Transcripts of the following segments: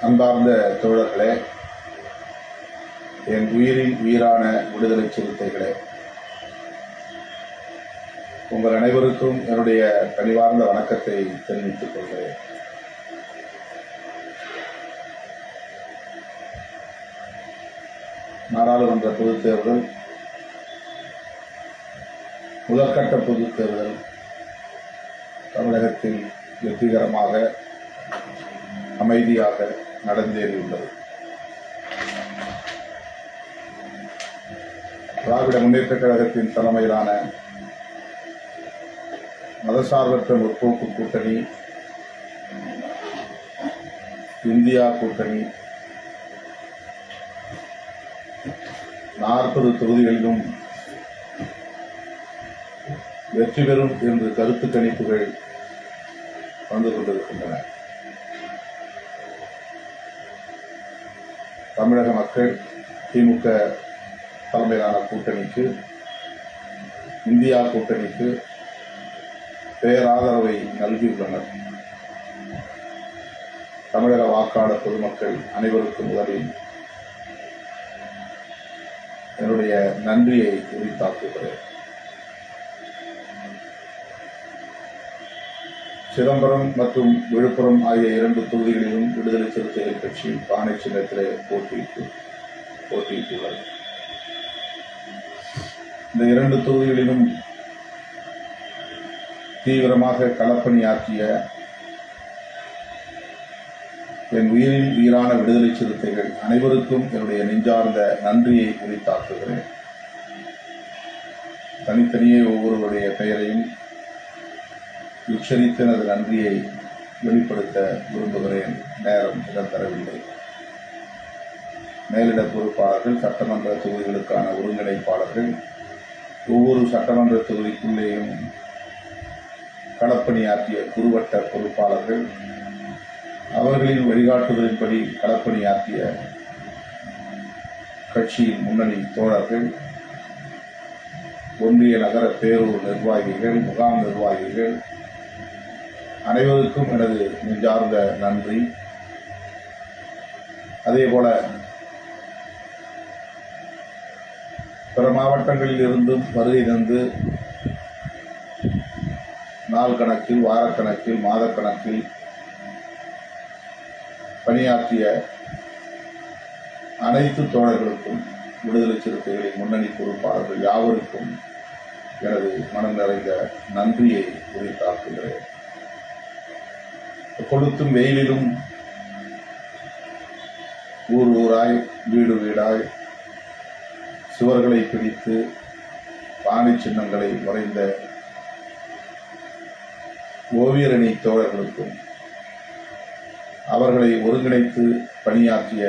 அன்பார்ந்த தோழர்களே என் உயிரின் உயிரான விடுதலை சிறுத்தைகளே உங்கள் அனைவருக்கும் என்னுடைய பணிவார்ந்த வணக்கத்தை தெரிவித்துக் கொள்கிறேன். நாடாளுமன்ற பொதுத் தேர்தல் முதற்கட்ட பொதுத் தேர்தல் தமிழகத்தில் வெற்றிகரமாக அமைதியாக நடந்தேறியுள்ளது. திராவிட முன்னேற்றக் கழகத்தின் தலைமையிலான மதசார்பற்ற முற்போக்கு கூட்டணி இந்தியா கூட்டணி நாற்பது தொகுதிகளிலும் வெற்றி பெறும் என்று கருத்து கணிப்புகள் வந்து கொண்டிருக்கின்றன. தமிழக மக்கள் திமுக தலைமையிலான கூட்டணிக்கு இந்தியா கூட்டணிக்கு பேராதரவை நல்கியுள்ளனர். தமிழக வாக்காளர் பொதுமக்கள் அனைவருக்கும் முதலில் என்னுடைய நன்றியை உரித்தாக்குகிறேன் சிதம்பரம் மற்றும் விழுப்புரம் ஆகிய இரண்டு தொகுதிகளிலும் விடுதலை சிறுத்தைகள் கட்சி பானை சின்னத்திலே போட்டியிட்டு போட்டியிட்டுள்ளது. இந்த இரண்டு தொகுதிகளிலும் தீவிரமாக களப்பணியாற்றிய என் உயிரின் உயிரான விடுதலை சிறுத்தைகள் அனைவருக்கும் என்னுடைய நெஞ்சார்ந்த நன்றியை உரித்தாக்குகிறேன். தனித்தனியே ஒவ்வொருவருடைய பெயரையும் உச்சரித்து எனது நன்றியை வெளிப்படுத்த விரும்புகிறேன். நேரம் இடம் தரவில்லை. மேலிட பொறுப்பாளர்கள் சட்டமன்ற தொகுதிகளுக்கான ஒருங்கிணைப்பாளர்கள் ஒவ்வொரு சட்டமன்ற தொகுதிக்குள்ளேயும் களப்பணியாற்றிய குறுவட்ட பொறுப்பாளர்கள் அவர்களின் வழிகாட்டுதலின்படி களப்பணியாற்றிய கட்சியின் முன்னணி தோழர்கள் ஒன்றிய நகர பேரூர் நிர்வாகிகள் முகாம் நிர்வாகிகள் அனைவருக்கும் எனது நெஞ்சார்ந்த நன்றி. அதேபோல பிற மாவட்டங்களில் இருந்தும் வருகை தந்து நாள் கணக்கில் வாரக்கணக்கில் மாதக்கணக்கில் பணியாற்றிய அனைத்து தோழர்களுக்கும் விடுதலை சிறுத்தைகளின் முன்னணி பொறுப்பாளர்கள் யாவருக்கும் எனது மனம் நிறைந்த நன்றியை உரித்தாக்குகிறேன். கொளுத்தும் வெயிலிலும் ஊர் ஊராய் வீடு வீடாய் சுவர்களை பிடித்து பாணி சின்னங்களை வரைந்த ஓவியரணி தோழர்களுக்கும் அவர்களை ஒருங்கிணைத்து பணியாற்றிய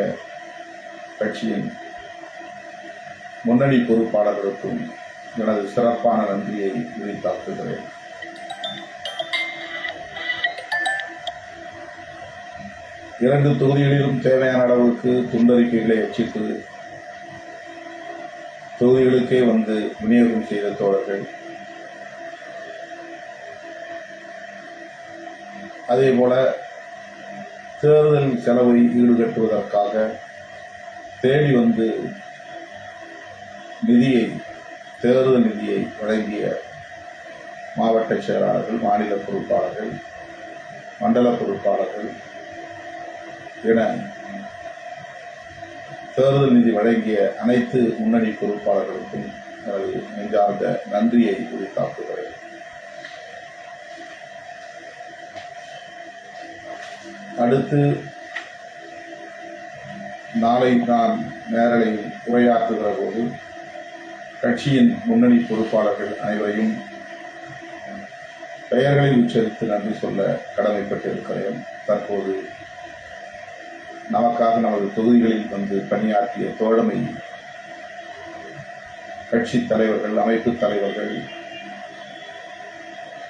கட்சியின் முன்னணி பொறுப்பாளர்களுக்கும் எனது சிறப்பான நன்றியை உரித்தாக்குகிறேன் இரண்டு தொகுதிகளிலும் தேவையான அளவுக்கு துண்டறிக்கைகளை அச்சிட்டு தொகுதிகளுக்கே வந்து விநியோகம் செய்த தோழர்கள். அதேபோல தேர்தல் செலவை ஈடுகட்டுவதற்காக தேடி வந்து நிதியை தேர்தல் நிதியை வழங்கிய மாவட்ட செயலாளர்கள் மாநில பொறுப்பாளர்கள் மண்டல பொறுப்பாளர்கள் என தேர்தல் நிதி வழங்கிய அனைத்து முன்னணி பொறுப்பாளர்களுக்கும் எனது நெஞ்சார்ந்த நன்றியை உரித்தாக்குகிறேன். அடுத்து நாளை நான் நேரலையில் உரையாற்றுகிற போது கட்சியின் முன்னணி பொறுப்பாளர்கள் அனைவரையும் பெயர்களை உச்சரித்து நன்றி சொல்ல கடமைப்பட்டிருக்கிறேன். தற்போது நமக்காக நமது தொகுதிகளில் வந்து பணியாற்றிய தோழமை கட்சி தலைவர்கள் அமைப்பு தலைவர்கள்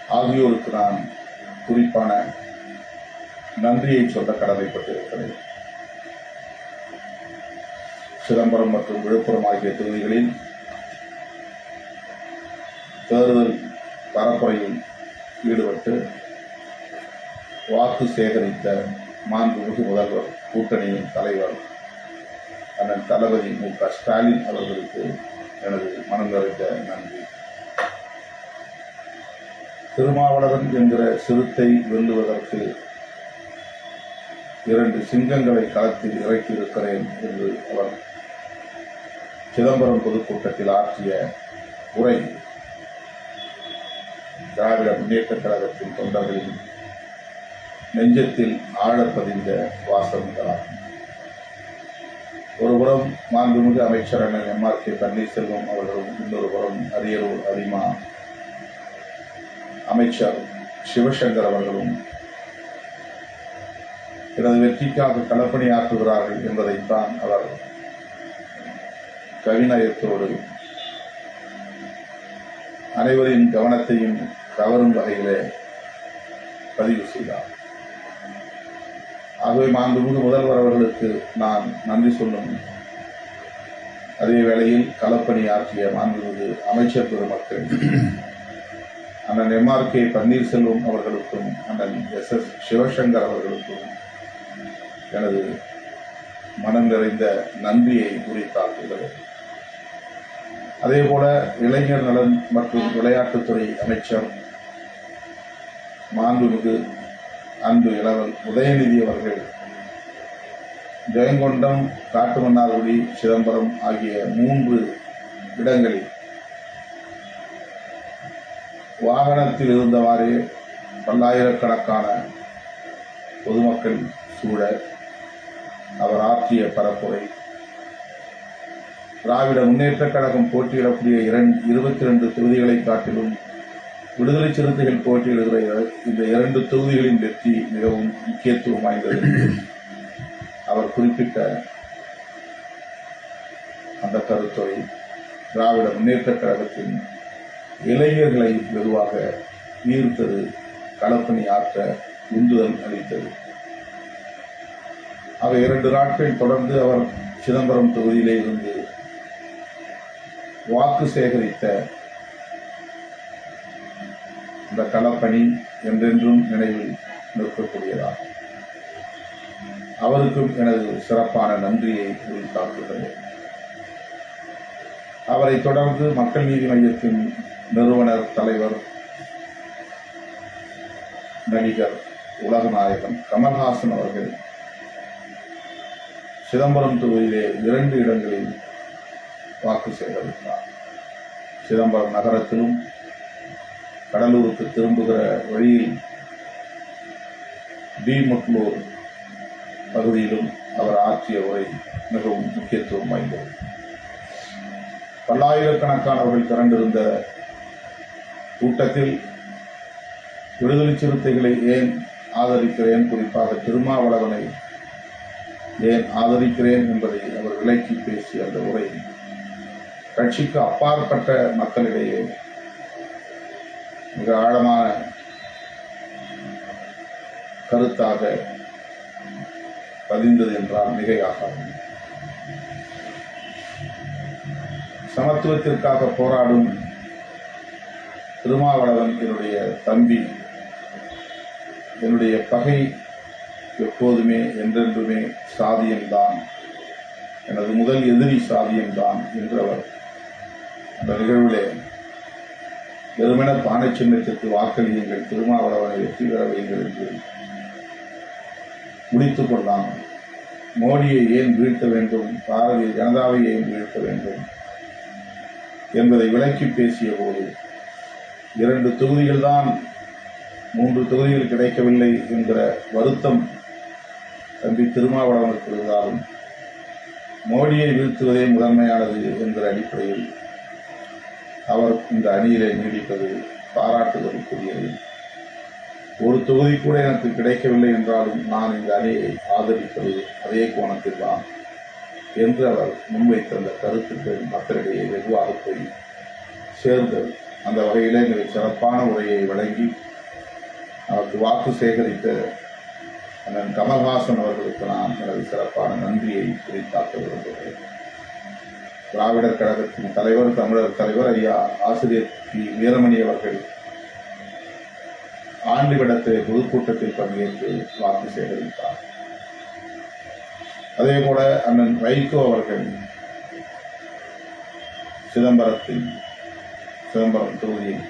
ஆகியோருக்கு நான் குறிப்பான நன்றியை சொல்ல கடமைப்பட்டிருக்கிறேன். சிதம்பரம் மற்றும் விழுப்புரம் ஆகிய தொகுதிகளில் தேர்தல் பரப்புரையில் ஈடுபட்டு வாக்கு சேகரித்த மாண்புமிகு முதல்வர் கூட்டணியின் தலைவர் அண்ணன் தளபதி மு க. ஸ்டாலின் அவர்களுக்கு எனது மனம் நிறைந்த நன்றி. திருமாவளவன் என்கிற சிறுத்தை வெல்லுவதற்கு இரண்டு சிங்கங்களை களத்தில் இறக்கியிருக்கிறேன் என்று அவர் சிதம்பரம் பொதுக்கூட்டத்தில் ஆற்றிய உரை திராவிட முன்னேற்ற கழகத்தின் தொண்டர்களின் நெஞ்சத்தில் ஆழப்பதிந்த வாசகங்களாகும் ஒருபுறம் மாண்புமிகு அமைச்சர் அண்ணன் எம்ஆர் கே பன்னீர்செல்வம் அவர்களும் இன்னொரு புறம் அரியலூர் அரிமா அமைச்சர் சிவசங்கர் அவர்களும் எனது வெற்றிக்காக களப்பணி ஆற்றுகிறார்கள் என்பதைத்தான் அவர் கவிநயத்தோடு அனைவரின் கவனத்தையும் கவரும் வகையிலே பதிவு செய்தார். ஆகவே மாண்புமிகு முதல்வர் அவர்களுக்கு நான் நன்றி சொல்லும் அதே வேளையில் களப்பணி ஆற்றிய மாண்புமிகு அமைச்சர் பெருமக்கள் அண்ணன் எம்ஆர் கே பன்னீர்செல்வம் அவர்களுக்கும் அண்ணன் எஸ் எஸ் சிவசங்கர் அவர்களுக்கும் எனது மனம் நிறைந்த நன்றியை உரித்தாக்குகிறேன் அதேபோல இளைஞர் நலன் மற்றும் விளையாட்டுத்துறை அமைச்சர் மாண்புமிகு அன்பு இளவல் உதயநிதி அவர்கள். ஜெயங்கொண்டம் காட்டுமன்னார்குடி சிதம்பரம் ஆகிய மூன்று இடங்களில் வாகனத்தில் இருந்தவாறே பல்லாயிரக்கணக்கான பொதுமக்கள் சூழ அவர் ஆற்றிய பரப்புரை. திராவிட முன்னேற்றக் கழகம் போட்டியிடக்கூடிய இரண்டு இருபத்தி ரெண்டு தொகுதிகளை காட்டிலும் விடுதலை சிறுத்தைகள் போட்டியிடுகிற இந்த இரண்டு தொகுதிகளின் வெற்றி மிகவும் முக்கியத்துவம் வாய்ந்தது. அவர் குறிப்பிட்ட அந்த கருத்துரை திராவிட முன்னேற்ற கழகத்தின் இளைஞர்களை வெகுவாக ஈர்த்தது களப்பணி ஆற்ற உந்துதல் அளித்தது. ஆக இரண்டு நாட்கள் தொடர்ந்து அவர் சிதம்பரம் தொகுதியிலே இருந்து வாக்கு சேகரித்த இந்த களப்பணி என்றென்றும் நினைவில் நிற்கக்கூடியதாகும். அவருக்கும் எனது சிறப்பான நன்றியை உரித்தாக்குகிறேன் அவரை தொடர்ந்து மக்கள் நீதி மையத்தின் நிறுவனர் தலைவர் நடிகர் உலகநாயகன் கமல்ஹாசன் அவர்கள் சிதம்பரம் தொகுதியிலே இரண்டு இடங்களில் வாக்கு சேகரித்தார். சிதம்பரம் நகரத்திலும் கடலூருக்கு திரும்புகிற வழியில் டி பகுதியிலும் அவர் ஆற்றிய உரை மிகவும் முக்கியத்துவம் வாய்ந்தது. பல்லாயிரக்கணக்கானவர்கள் திரண்டிருந்த கூட்டத்தில் விடுதலை சிறுத்தைகளை ஏன் ஆதரிக்கிறேன்? குறிப்பாக திருமாவளவனை ஏன் ஆதரிக்கிறேன் என்பதை அவர் விளக்கி பேசிய அந்த உரை கட்சிக்கு அப்பாற்பட்ட மக்களிடையே மிக ஆழமான கருத்தாக பதிந்தது என்றால் மிகையாகாது. சமத்துவத்திற்காக போராடும் திருமாவளவன் என்னுடைய தம்பி. என்னுடைய பகை எப்போதுமே என்றென்றுமே சாதியம்தான் எனது முதல் எதிரி சாதியம்தான் என்று அவர் அந்த நிகழ்விலே வெறுமன பானை சின்னத்திற்கு வாக்களியுங்கள் திருமாவளவனை வெற்றி பெற வையுங்கள் என்று முடித்துக் கொள்ளாமல் மோடியை ஏன் வீழ்த்த வேண்டும்? பாரதிய ஜனதாவை ஏன் வீழ்த்த வேண்டும்? என்பதை விளக்கி பேசிய போது இரண்டு தொகுதிகள்தான் மூன்று தொகுதிகள் கிடைக்கவில்லை என்கிற வருத்தம் தம்பி திருமாவளவனுக்கு இருந்தாலும் மோடியை வீழ்த்துவதே முதன்மையானது என்கிற அடிப்படையில் அவர் இந்த அணியிலே நீடிப்பது பாராட்டுதலுக்குரியது. ஒரு தொகுதி கூட எனக்கு கிடைக்கவில்லை என்றாலும் நான் இந்த அணியை ஆதரிப்பது அதே கோணத்தில் தான் என்று அவர் முன்வைத்த அந்த கருத்துக்கள் மக்களிடையே வெகுவாக போய் சேர்ந்தது அந்த வகையிலே மிக சிறப்பான உரையை வழங்கி அவருக்கு வாக்கு சேகரித்த அண்ணன் கமல்ஹாசன் அவர்களுக்கு நான் எனது சிறப்பான நன்றியை குறித்தாக்க விரும்புகிறேன் திராவிடர் கழகத்தின் தலைவர் தமிழர் தலைவர் ஐயா ஆசிரியர் பி. வீரமணி அவர்கள் ஆண்டுவிடத்திலே பொதுக்கூட்டத்தில் பங்கேற்று வாக்கு சேகரித்தார். அதே போல அண்ணன் வைகோ அவர்கள் சிதம்பரத்தில் சிதம்பரம் தொகுதியில்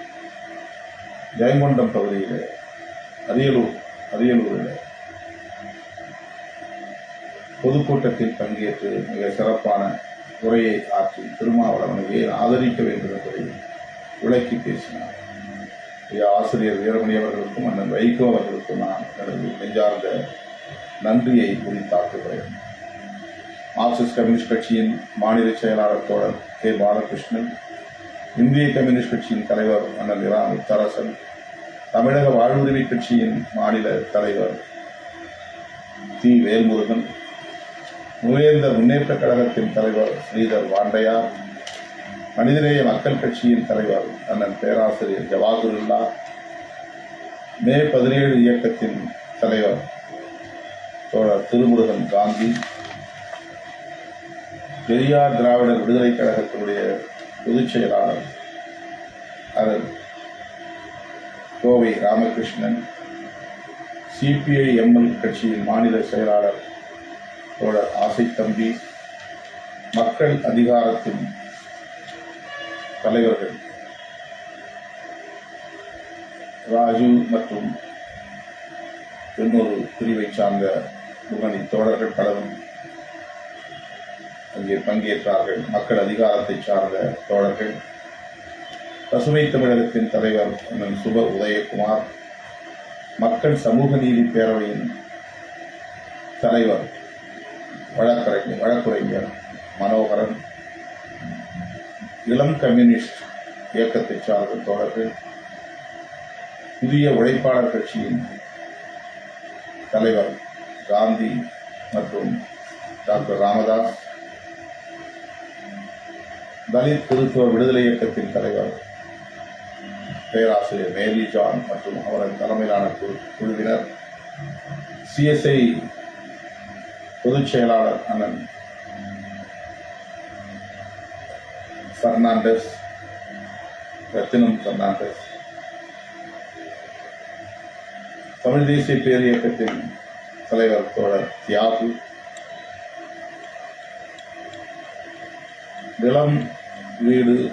ஜெயங்கொண்டம் பகுதியில் அரியலூர் அரியலூரில் பொதுக்கூட்டத்தில் பங்கேற்று மிக சிறப்பான உரையை ஆற்றி திருமாவளவனையே ஏன் ஆதரிக்க வேண்டும் என்பதை விளக்கி பேசினார். ஐயா ஆசிரியர் வீரமணி அவர்களுக்கும் அண்ணன் வைகோ அவர்களுக்கும் நான் எனது நெஞ்சார்ந்த நன்றியை குறித்தாக்குகிறேன் மார்க்சிஸ்ட் கம்யூனிஸ்ட் கட்சியின் மாநில செயலாளர் தோழர் கே. பாலகிருஷ்ணன் இந்திய கம்யூனிஸ்ட் கட்சியின் தலைவர் அண்ணன் இரா முத்தரசன் தமிழக வாழ்வுரிமை கட்சியின் மாநில தலைவர் தி. வேல்முருகன் மூவேந்தர் முன்னேற்ற கழகத்தின் தலைவர் ஸ்ரீதர் வாண்டையார் மனிதநேய மக்கள் கட்சியின் தலைவர் அண்ணன் பேராசிரியர் ஜவாஹருல்லா மே பதினேழு இயக்கத்தின் தலைவர் தோழர் திருமுருகன் காந்தி பெரியார் திராவிடர் விடுதலை கழகத்தினுடைய பொதுச் செயலாளர் அதன் கோவை ராமகிருஷ்ணன் சிபிஐ எம்எல் கட்சியின் மாநில செயலாளர் தோழர் ஆசை தம்பி மக்கள் அதிகாரத்தின் தலைவர்கள் ராஜு மற்றும் இன்னொரு பிரிவை சார்ந்த முன்னணி தோழர்கள் பலரும் அங்கே பங்கேற்றார்கள். மக்கள் அதிகாரத்தை சார்ந்த தோழர்கள். பசுமை தமிழகத்தின் தலைவர் அண்ணன் சுப உதயகுமார் மக்கள் சமூக நீதி பேரவையின் தலைவர் வழக்கறிஞர் வழக்குரைஞர் மனோகரன் இளம் கம்யூனிஸ்ட் இயக்கத்தை சார்ந்த தோழர்கள் புதிய உழைப்பாளர் கட்சியின் தலைவர் காந்தி மற்றும் டாக்டர் ராமதாஸ் தலித் திருத்துவ விடுதலை இயக்கத்தின் தலைவர் பேராசிரியர் மேரி ஜான் மற்றும் அவரது தலைமையிலான குழு- குழுவினர் சிஎஸ்ஐ பொதுச் செயலாளர் அண்ணன் பெர்னாண்டஸ் ரத்தினம் பெர்னாண்டஸ் தமிழ் தேசிய பேர் இயக்கத்தின் தலைவர் தோழர் தியாகு. நிலம் வீடு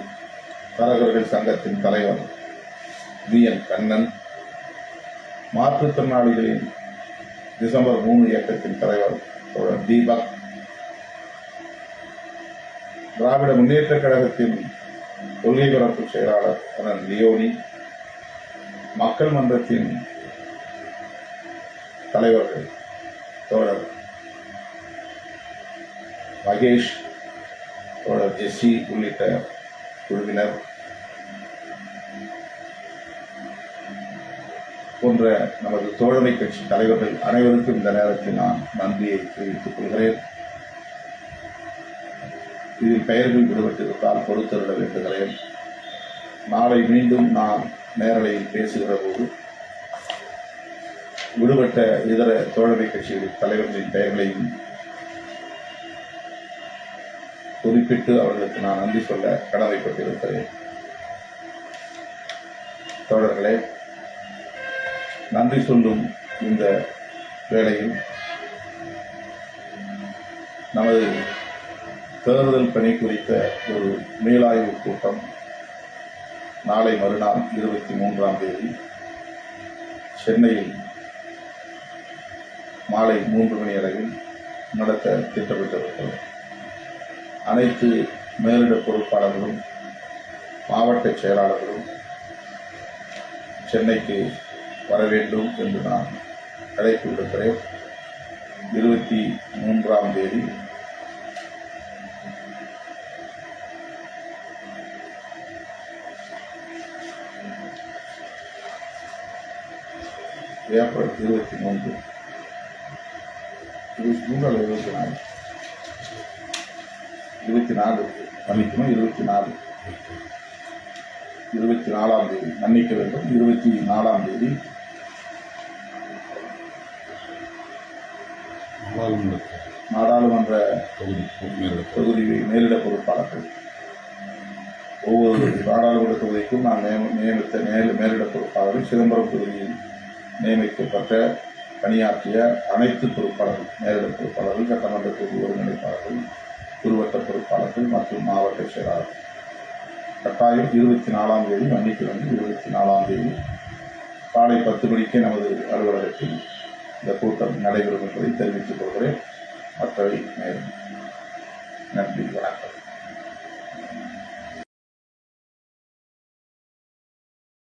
தரகர்கள் சங்கத்தின் தலைவர் வி. என். கண்ணன். மாற்றுத்திறனாளிகளின் டிசம்பர் மூணு இயக்கத்தின் தலைவர் தீபக் திராவிட முன்னேற்ற கழகத்தின் கொள்கை பரப்பு செயலாளர் அண்ணன் லியோனி மக்கள் மன்றத்தின் தலைவர்கள் தோழர் மகேஷ் தோழர் ஜெஸ்ஸி உள்ளிட்ட குழுவினர் போன்ற நமது தோழமை கட்சி தலைவர்கள் அனைவருக்கும் இந்த நேரத்தில் நான் நன்றியை தெரிவித்துக் கொள்கிறேன். இதில் பெயர்கள் விடுபட்டிருந்தால் பொறுத்தருட வேண்டுகிறேன் நாளை மீண்டும் நான் நேரலையில் பேசுகிற போது விடுபட்ட இதர தோழமை கட்சிகளின் தலைவர்களின் பெயர்களையும் குறிப்பிட்டு அவர்களுக்கு நான் நன்றி சொல்ல கடமைப்பட்டிருக்கிறேன். தோழர்களே நன்றி சொல்லும் இந்த வேளையில் நமது தேர்தல் பணி குறித்த ஒரு மீளாய்வு கூட்டம் நாளை மறுநாள் இருபத்தி மூன்றாம் தேதி சென்னையில் மாலை மூன்று மணி அளவில் நடத்த திட்டமிட்டிருக்கிறது. அனைத்து மேலிட பொறுப்பாளர்களும் மாவட்ட செயலாளர்களும் சென்னைக்கு வர வேண்டும் என்று நான் அழைப்பு விடுக்கிறேன். இருபத்தி மூன்றாம் தேதி ஏப்ரல் இருபத்தி மூன்று. இருபத்தி மூன்று அல்லது இருபத்தி நாலு இருபத்தி நாலு மன்னிக்கணும் இருபத்தி நாலு. இருபத்தி நாலாம் தேதி. மன்னிக்க வேண்டும் இருபத்தி நாலாம் தேதி. நாடாளுமன்ற நாடாளுமன்ற தொகுதி தொகுதி மேலிட பொறுப்பாளர்கள். ஒவ்வொரு நாடாளுமன்ற தொகுதிக்கும் நான் நியம- நியமித்த மேல் மேலிட பொறுப்பாளர்கள் சிதம்பரம் தொகுதியில் நியமிக்கப்பட்ட பணியாற்றிய அனைத்து பொறுப்பாளர்கள் நேரடி பொறுப்பாளர்கள் சட்டமன்ற குழு ஒருங்கிணைப்பாளர்கள் குறுவட்ட பொறுப்பாளர்கள் மற்றும் மாவட்ட செயலாளர்கள். கட்டாயம் இருபத்தி நாலாம் தேதி வந்து இருபத்தி நாலாம் தேதி காலை பத்து மணிக்கே நமது அலுவலகத்தில் இந்த கூட்டம் நடைபெறும் என்பதை தெரிவித்துக் கொள்கிறேன். மற்றவை நேரம் நன்றி வணக்கம்.